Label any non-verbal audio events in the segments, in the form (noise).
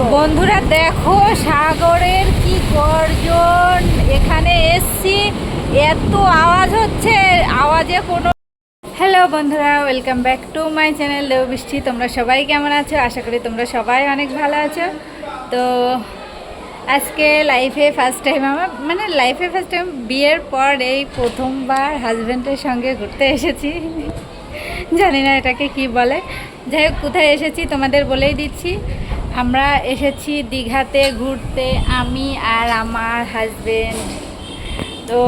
বন্ধুরা, দেখো সাগরের কি গর্জন। এখানে এসছি। এত আওয়াজ হচ্ছে, আওয়াজে কোনো হ্যালো বন্ধুরা welcome back to my channel দেব বৃষ্টি তোমরা সবাই কেমন আছো? আশা করি তোমরা সবাই অনেক ভালো আছো। তো আজকে লাইফে ফার্স্ট টাইম আমার মানে লাইফে ফার্স্ট টাইম বিয়ের পর এই প্রথমবার হাজব্যান্ডের সঙ্গে ঘুরতে এসেছি। জানি না এটাকে কি বলে। যাই হোক, কোথায় এসেছি তোমাদের বলেই দিচ্ছি। আমরা এসেছি দীঘাতে ঘুরতে, আমি আর আমার হাজবেন্ড তো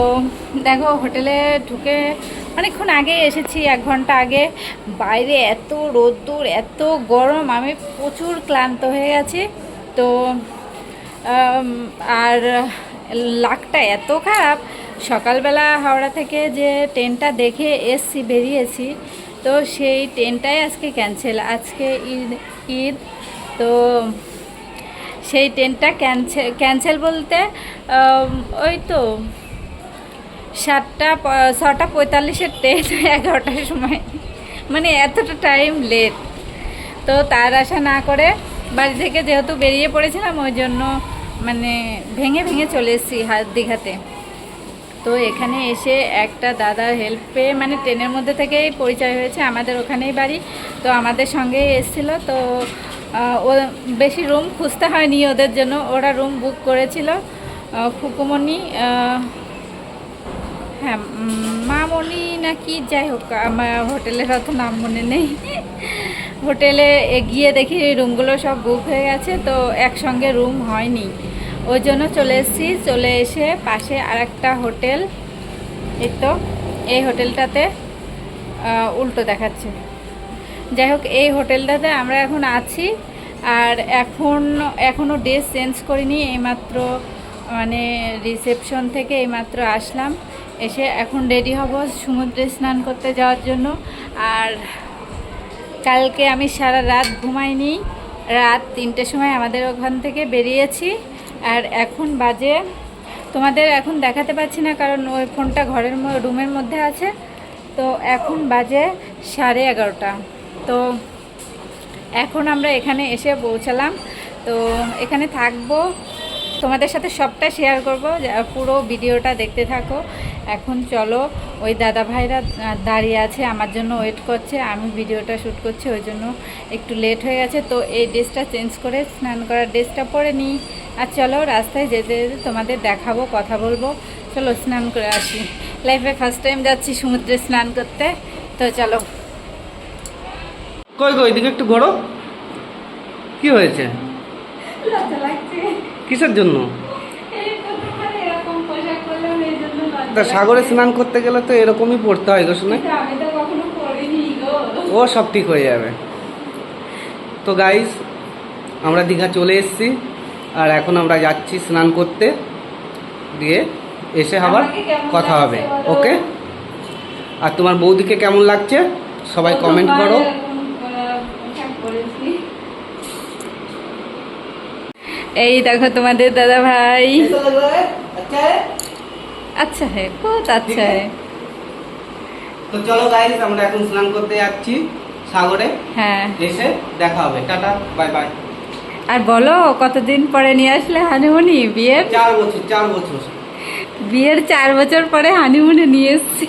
দেখো, হোটেলে ঢুকে অনেকক্ষণ আগে এসেছি, এক ঘণ্টা আগে। বাইরে এত রোদ্দুর, এত গরম, আমি প্রচুর ক্লান্ত হয়ে গেছি। তো আর লাকটা এত খারাপ, সকালবেলা হাওড়া থেকে যে ট্রেনটা দেখে এসছি, বেরিয়েছি। তো সেই ট্রেনটাই আজকে ক্যান্সেল আজকে ঈদ ঈদ তো সেই ট্রেনটা ক্যান্সেল ক্যান্সেল বলতে ওই তো সাতটা ছটা পঁয়তাল্লিশের ট্রেন, (laughs) এগারোটার সময়। মানে এতটা টাইম লেট তো তার আশা না করে বাড়ি থেকে যেহেতু বেরিয়ে পড়েছিলাম, ওই জন্য মানে ভেঙে ভেঙে চলে এসেছি হাত দীঘাতে। তো এখানে এসে একটা দাদার হেল্প মানে ট্রেনের মধ্যে থেকেই পরিচয় হয়েছে আমাদের ওখানেই বাড়ি। তো আমাদের সঙ্গেই এসেছিল। তো ও বেশি রুম খুঁজতে হয়নি ওদের জন্য। ওরা রুম বুক করেছিল। আহ, হ্যাঁ মামনি না কি যাই হোক আমার হোটেলের অত নাম মনে নেই। হোটেলে গিয়ে দেখি রুমগুলো সব বুক হয়ে গেছে। তো একসঙ্গে রুম হয়নি। ওই জন্য চলে এসেছি। চলে এসে পাশে আর একটা হোটেল। এই তো, এই হোটেলটাতে উল্টো দেখাচ্ছে। যাই হোক, এই হোটেলটাতে আমরা এখন আছি। আর এখন এখনও ড্রেস চেঞ্জ করিনি, এইমাত্র মানে রিসেপশন থেকে এইমাত্র আসলাম। এসে এখন রেডি হব সমুদ্রে স্নান করতে যাওয়ার জন্য। আর কালকে আমি সারা রাত ঘুমাইনি। রাত তিনটের সময় আমাদের ওখান থেকে বেরিয়েছি। আর এখন বাজে, তোমাদের এখন দেখাতে পাচ্ছি না কারণ ওই ফোনটা ঘরের রুমের মধ্যে আছে। তো এখন বাজে সাড়ে এগারোটা। তো এখন আমরা এখানে এসে পৌঁছালাম। তো এখানে থাকব। তোমাদের সাথে সবটা শেয়ার করব। পুরো ভিডিওটা দেখতে থাকো। এখন চলো, ওই দাদা ভাইরা দাঁড়িয়ে আছে, আমার জন্য ওয়েট করছে। আমি ভিডিওটা শ্যুট করছি, ওই জন্য একটু লেট হয়ে গেছে। তো এই ড্রেসটা চেঞ্জ করে স্নান করার ড্রেসটা পরে নিই। আর চলো রাস্তায় যেতে যেতে তোমাদের দেখাবো কথা বলব। চলো স্নান করে আসি। লাইফে ফার্স্ট টাইম যাচ্ছি সমুদ্রে স্নান করতে তো চলো। কই কই এদিকে একটু ঘোরো। কি হয়েছে? কিসের জন্য? তা সাগরে স্নান করতে গেলে তো এরকমই পড়তে হয় গো শুনে। ও সব ঠিক হয়ে যাবে। তো গাইস আমরা দীঘা চলে এসেছি। আর এখন আমরা যাচ্ছি স্নান করতে। দিয়ে এসে আবার কথা হবে। ওকে? আর তোমার বৌদিকে কেমন লাগছে? সবাই কমেন্ট করো। এই দেখো তোমাদের দাদা ভাই। আচ্ছা হ্যাঁ বহুত আচ্ছা হ্যাঁ তো চলো গাইস আমরা এখন স্নান করতে যাচ্ছি সাগরে। হ্যাঁ। এসে দেখা হবে। Tata bye bye. আর বলো কতদিন পরে নিয়ে আসলে হানিমুনি বিয়ের? চার বছর চার বছর। বিয়ের চার বছর পরে হানিমুনি নিয়ে এসছে।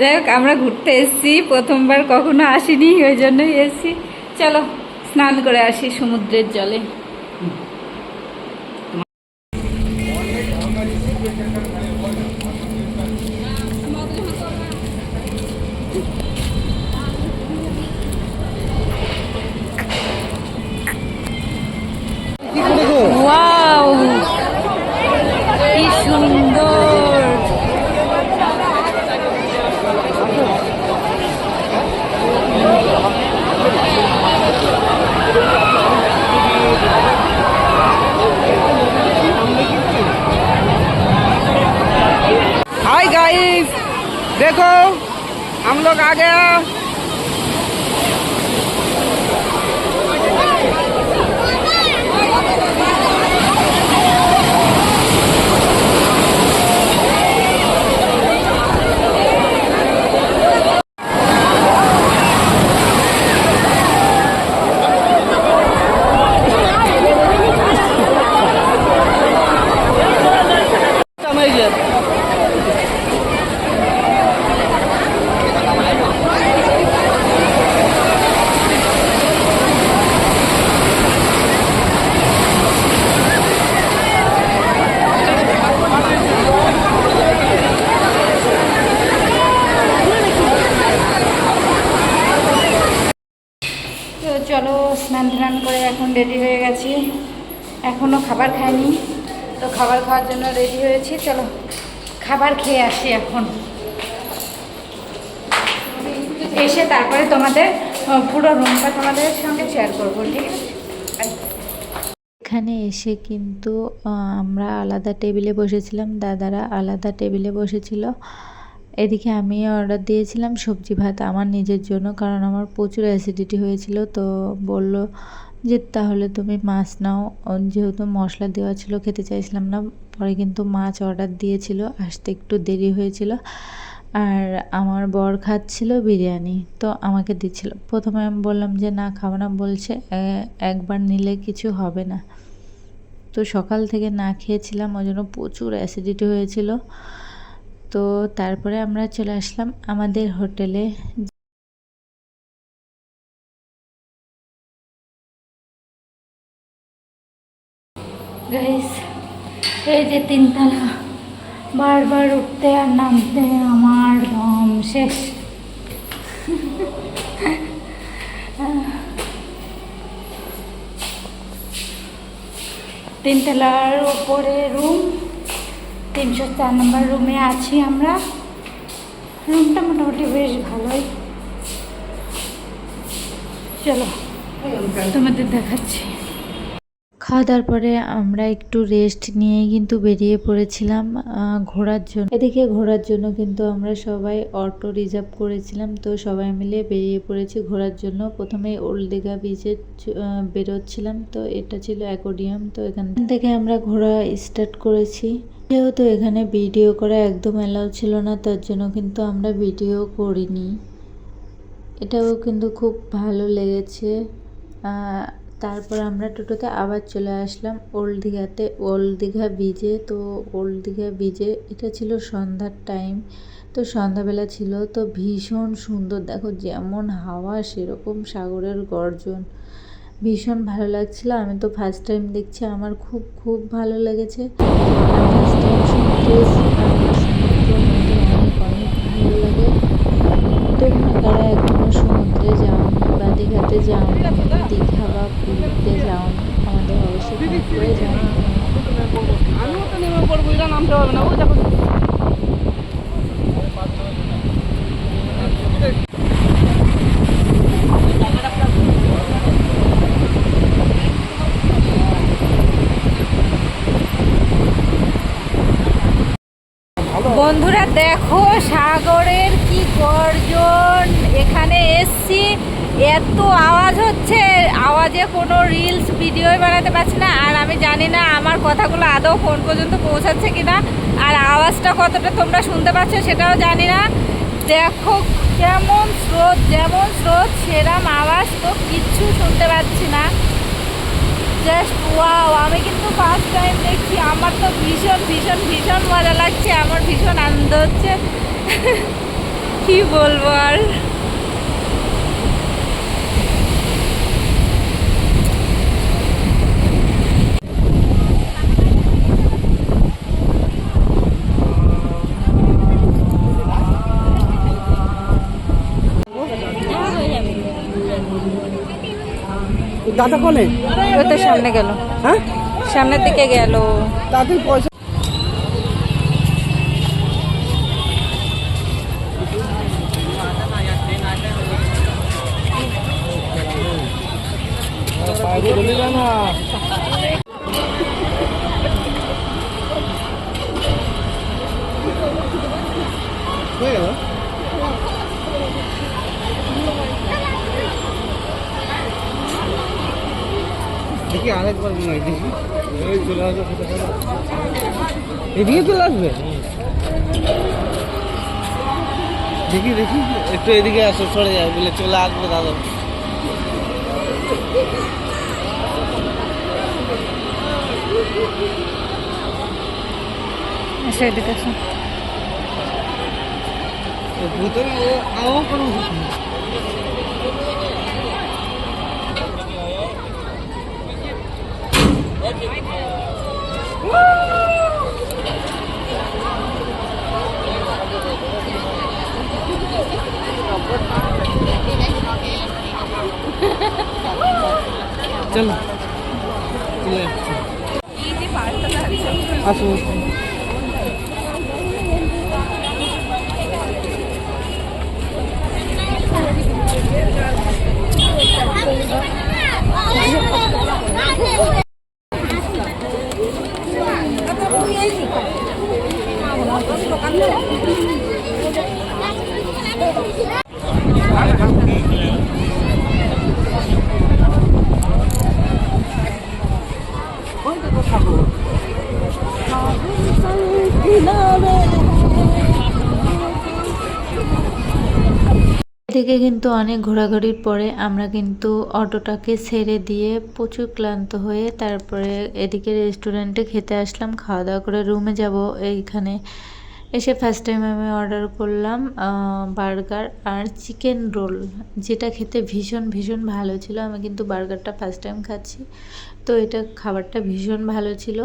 যাই হোক আমরা ঘুরতে এসেছি। প্রথমবার কখনো আসিনি ওই জন্যই এসেছি। চলো স্নান করে আসি সমুদ্রের জলে। आ गया হয়ে গেছি। এখনও খাবার খাইনি। তো খাবার খাওয়ার জন্য রেডি হয়েছি। চলো, খাবার খেয়ে আসি এখন। এসে তারপরে তোমাদের পুরো রুমটা তোমাদের সঙ্গে শেয়ার করব, ঠিক আছে? এখানে এসে কিন্তু আমরা আলাদা টেবিলে বসেছিলাম। দাদারা আলাদা টেবিলে বসেছিল। এদিকে আমি অর্ডার দিয়েছিলাম সবজি ভাত আমার নিজের জন্য, কারণ আমার প্রচুর অ্যাসিডিটি হয়েছিল। তো বলল যে তাহলে তুমি মাছ নাও। যেহেতু মশলা দেওয়া ছিল, খেতে চাইছিলাম না, পরে কিন্তু মাছ অর্ডার দিয়েছিল, আসতে একটু দেরি হয়েছিল। আর আমার বর খাচ্ছিল বিরিয়ানি, তো আমাকে দিচ্ছিল। প্রথমে আমি বললাম যে, না, খাব না। বলছে একবার নিলে কিছু হবে না। তো সকাল থেকে না খেয়েছিলাম, ওই জন্য প্রচুর অ্যাসিডিটি হয়েছিল। তো তারপরে আমরা চলে আসলাম আমাদের হোটেলে গাইস এই যে তিনতলা, বারবার উঠতে আর নামতে আমার দম শেষ। তিনতলার ওপরে রুম তিনশো চার নম্বর রুমে আছি আমরা। রুমটা মোটামুটি বেশ ভালোই। চলো, তোমাদের দেখাচ্ছি। খাওয়া দাওয়ার পরে আমরা একটু রেস্ট নিয়ে কিন্তু বেরিয়ে পড়েছিলাম ঘোরার জন্য। এদিকে ঘোরার জন্য কিন্তু আমরা সবাই অটো রিজার্ভ করেছিলাম, তো সবাই মিলে বেরিয়ে পড়েছি ঘোরার জন্য। প্রথমে ওল্ড দীঘা বিচে বেরোচ্ছিলাম, তো এটা ছিল অ্যাকোডিয়াম তো এখান থেকে আমরা ঘোরা স্টার্ট করেছি। যেহেতু এখানে ভিডিও করা একদম অ্যালাউ ছিল না, তার জন্য কিন্তু আমরা ভিডিও করিনি। এটাও কিন্তু খুব ভালো লেগেছে। তারপর আমরা টোটোতে আবার চলে আসলাম ওল্ড দীঘাতে। ওল্ড দীঘা বিচে তো ওল্ড দীঘা বিচে এটা ছিল সন্ধ্যার টাইম তো সন্ধ্যাবেলা ছিল, তো ভীষণ সুন্দর। দেখো যেমন হাওয়া, সেরকম সাগরের গর্জন। ভীষণ ভালো লাগছিল। আমি তো ফার্স্ট টাইম দেখছি, আমার খুব খুব ভালো লেগেছে। ফার্স্ট টাইম সমুদ্রে আমার সমুদ্র নদী অনেক অনেক ভালো লাগে তোমরা কারা এখনও সমুদ্রে যাওনি বা দীঘাতে যাওনি দীঘা বা পুরীতে যাওনি আমাদের অবশ্যই কমেন্ট করে জানাও আমিও তো নেমে পড়ব এটা নামতে হবে না ওই দেখো বন্ধুরা দেখো গর্জন। এখানে এসছি। এত আওয়াজ হচ্ছে। আওয়াজে কোনো রিলস ভিডিও বানাতে পারছি না। আর আমি জানি না আমার কথাগুলো আদৌ ফোন পর্যন্ত পৌঁছাচ্ছে কিনা। আর আওয়াজটা কতটা তোমরা শুনতে পাচ্ছ সেটাও জানি না। দেখো যেমন স্রোত যেমন স্রোত, সেরাম আওয়াজ তো কিচ্ছু শুনতে পাচ্ছি না। জাস্ট ওয়াও আমি কিন্তু ফার্স্ট টাইম দেখছি। আমার তো ভীষণ ভীষণ ভীষণ মজা লাগছে। আমার ভীষণ আনন্দ হচ্ছে। (laughs) কি বলব আর? দাদা কোনে? তো সামনে গেল। হ্যাঁ? সামনের দিকে গেল। তাদের পয়সা হয়ে গেল দেখি আরেকবার হয়, দেখি। এই চলে আসবে এদিকে চলে আসবে? দেখি দেখি, একটু এদিকে আসো, সরে যায় বলে চলে আসবে দাদা। সেদিকে ভূতের আও কোনো চলো চলে যাচ্ছি আসুন এদিকে কিন্তু অনেক ঘোরাঘুরির পরে আমরা কিন্তু অটোটাকে ছেড়ে দিয়ে প্রচুর ক্লান্ত হয়ে তারপরে এদিকে রেস্টুরেন্টে খেতে আসলাম খাওয়া দাওয়া করে রুমে যাব। এইখানে এসে ফার্স্ট টাইম আমি অর্ডার করলাম বার্গার আর চিকেন রোল যেটা খেতে ভীষণ ভীষণ ভালো ছিল। আমি কিন্তু বার্গারটা ফার্স্ট টাইম খাচ্ছি। তো এটা খাবারটা ভীষণ ভালো ছিল।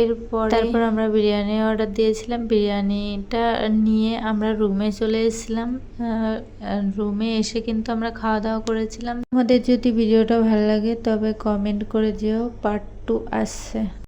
এরপর তারপর আমরা বিরিয়ানি অর্ডার দিয়েছিলাম। বিরিয়ানিটা নিয়ে আমরা রুমে চলে এসেছিলাম। রুমে এসে কিন্তু আমরা খাওয়া দাওয়া করেছিলাম। আমাদের যদি ভিডিওটা ভালো লাগে তবে কমেন্ট করে যেও পার্ট টু আসছে।